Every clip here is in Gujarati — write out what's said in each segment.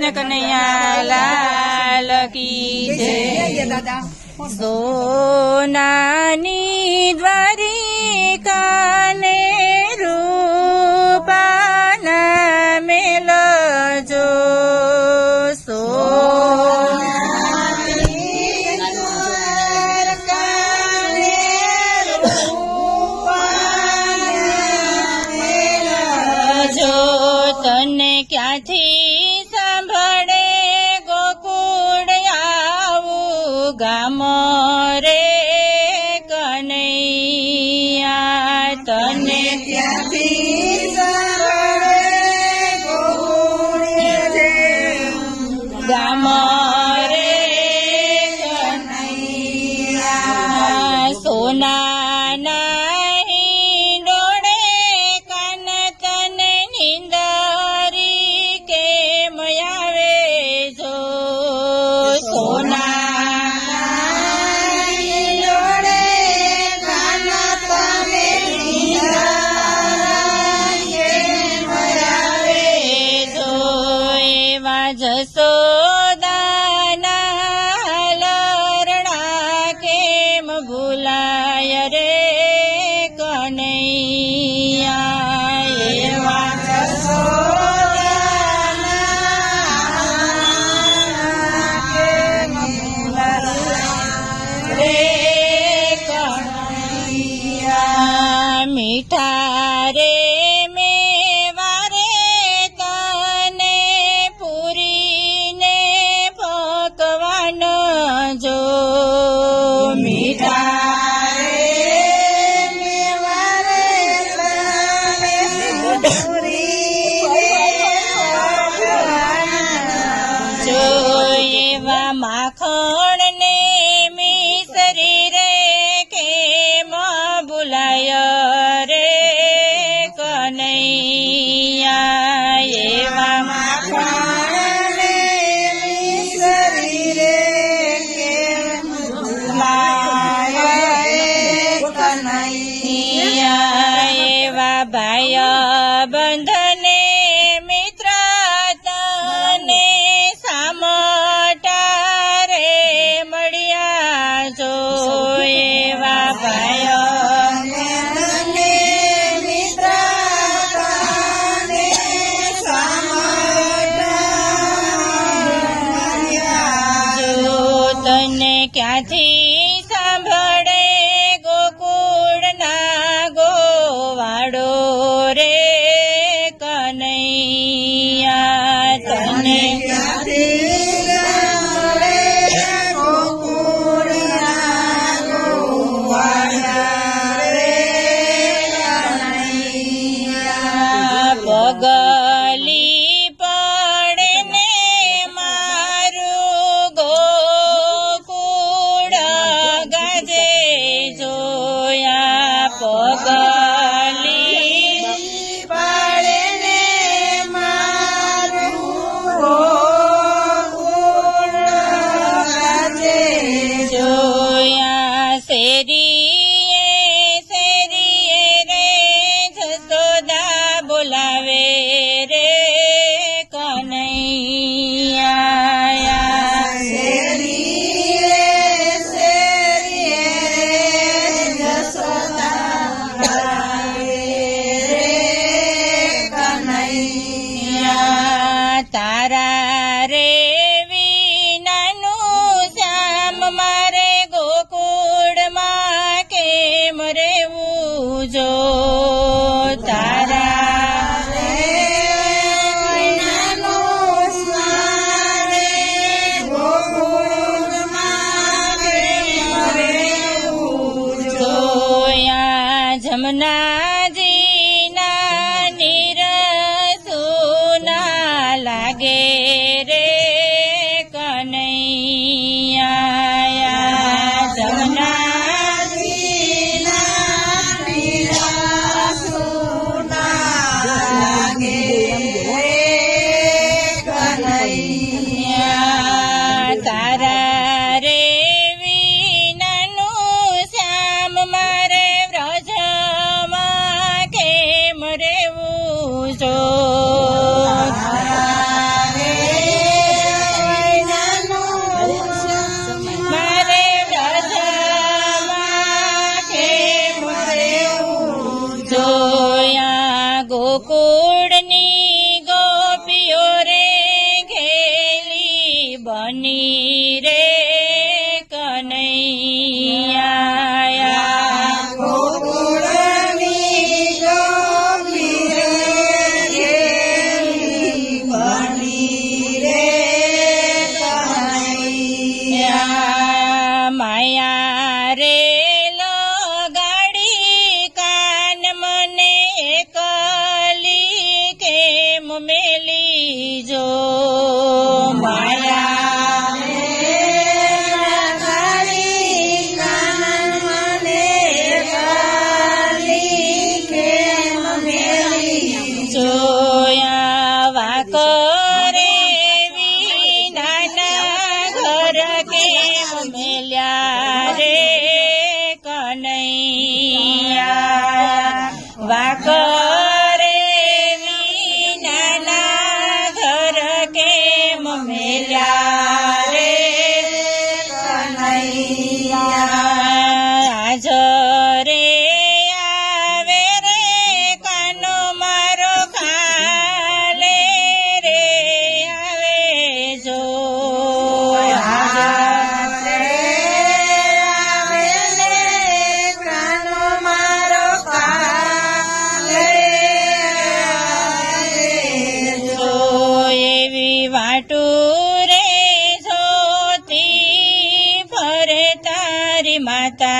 કૃષ્ણ કનૈયા લાલ કી જય દાદા. સોનાની દ્વારિકાને Gak. guitar બંધને મિત્રતાને સામટા રે મળ્યા જો એવા ભયો. તને ક્યાંથી Tanika Tiki. Oh. વાકરે વિનાના ઘર કેમ મેલ્યા રે કનૈયા વાકરે વિનાના ઘર કેમ મેલ્યા ಮಾತಾ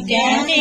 again